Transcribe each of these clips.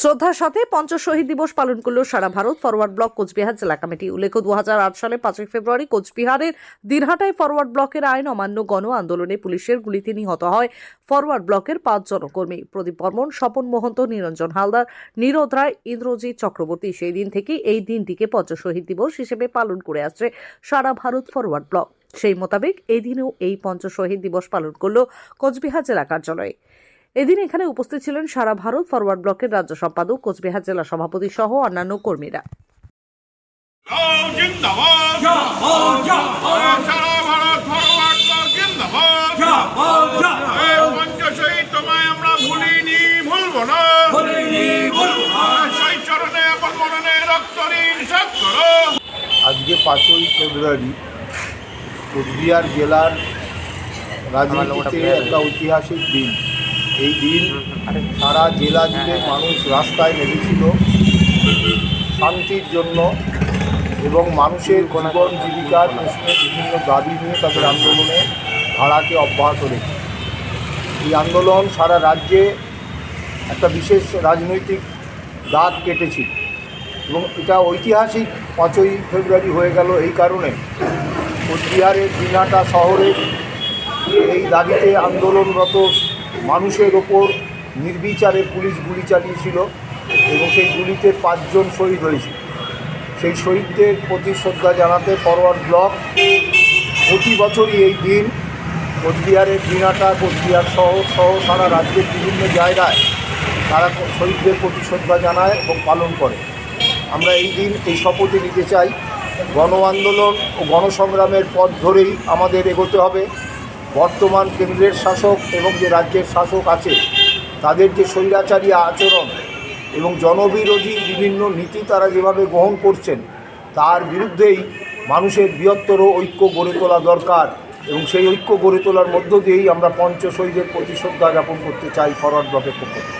শ্রদ্ধার সাথে পঞ্চ শহীদ দিবস পালন করল সারা ভারত। ফরওয়ার্ড ব্লক কোচবিহার জেলা কমিটি। উল্লেখ্য, দুহাজার আট সালে পাঁচই ফেব্রুয়ারি কোচবিহারের দিনহাটায় ফরওয়ার্ড ব্লকের আইন অমান্য গণ আন্দোলনে পুলিশের গুলিতে নিহত হয় ফরওয়ার্ড ব্লকের পাঁচ জনকর্মী। প্রদীপ বর্মন, স্বপন মহন্ত, নিরঞ্জন হালদার, নীরদ রায়, ইন্দ্রজিৎ চক্রবর্তী সেই দিন থেকে এই দিনটিকে পঞ্চ শহীদ দিবস হিসেবে পালন করে আসছে সারা ভারত ফরওয়ার্ড ব্লক। সেই মোতাবেক এই দিনেও এই পঞ্চ শহীদ দিবস পালন করল কোচবিহার জেলা কার্যালয়ে। এদিন এখানে উপস্থিত ছিলেন সারা ভারত ফরওয়ার্ড ব্লকের রাজ্য সম্পাদক কোচবিহার জেলা সভাপতি সহ অন্যান্য কর্মীরা। জিন্দাবাদ। সারা ভারত ফরওয়ার্ড ব্লক জিন্দাবাদ। এই পঞ্চশহীদ তোমায় আমরা ভুলিনি ভুলবো না। সেই চরণে আপন মরণে রক্ত ঋণ শোধ করো। আজকে পাঁচই ফেব্রুয়ারি কোচবিহার জেলার রাজনীতিতে একটা ঐতিহাসিক দিন। এই দিন সারা জেলা জুড়ে মানুষ রাস্তায় নেমেছিল শান্তির জন্য এবং মানুষের জীবন জীবিকার প্রশ্নে বিভিন্ন দাবি নিয়ে তাদের আন্দোলনে ভাড়াকে অব্যাহত রেখে। এই আন্দোলন সারা রাজ্যে একটা বিশেষ রাজনৈতিক দাগ কেটেছিল এবং এটা ঐতিহাসিক পাঁচই ফেব্রুয়ারি হয়ে গেল এই কারণে। কোচবিহারের, দিনাটা শহরে এই দাবিতে আন্দোলনরত মানুষের ওপর নির্বিচারে পুলিশ গুলি চালিয়েছিল এবং সেই গুলিতে পাঁচজন শহীদ হয়েছিল সেই শহীদদের প্রতি শ্রদ্ধা জানাতে ফরওয়ার্ড ব্লক প্রতি বছরই এই দিন কোচবিহারের দিনাটা, কোচবিহার শহর সহ সারা রাজ্যের বিভিন্ন জায়গায় তারা শহীদদের প্রতি শ্রদ্ধা জানায় এবং পালন করে। আমরা এই দিন এই শপথে নিতে চাই গণ আন্দোলন ও গণসংগ্রামের পথ ধরেই আমাদের এগোতে হবে। বর্তমান কেন্দ্রের শাসক এবং যে রাজ্যের শাসক আছে, তাদের যে স্বৈরাচারী আচরণ এবং জনবিরোধী বিভিন্ন নীতি তারা যেভাবে গ্রহণ করছেন, তার বিরুদ্ধেই মানুষের বৃহত্তর ঐক্য গড়ে তোলা দরকার এবং সেই ঐক্য গড়ে তোলার মধ্য দিয়েই আমরা পঞ্চ শহীদের প্রতি শ্রদ্ধা জ্ঞাপন করতে চাই ফরওয়ার্ড ব্লকের পক্ষ থেকে।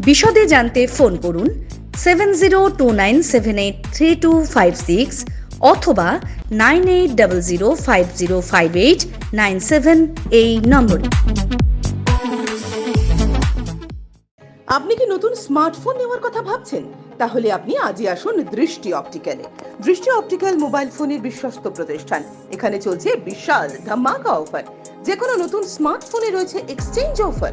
বিশদে জানতে ফোন করুন seven zero two nine seven eight three two five six অথবা nine eight double zero five zero five eight nine seven এই নম্বরে। আপনি কি নতুন স্মার্টফোন নেওয়ার কথা ভাবছেন? তাহলে আপনি আজই আসুন দৃষ্টি অপটিক্যালে। দৃষ্টি অপটিক্যাল মোবাইল ফোনের বিশ্বস্ত প্রতিষ্ঠান। এখানে চলছে বিশাল ধামাকা অফার। যে কোনো নতুন স্মার্টফোনে রয়েছে এক্সচেঞ্জ অফার।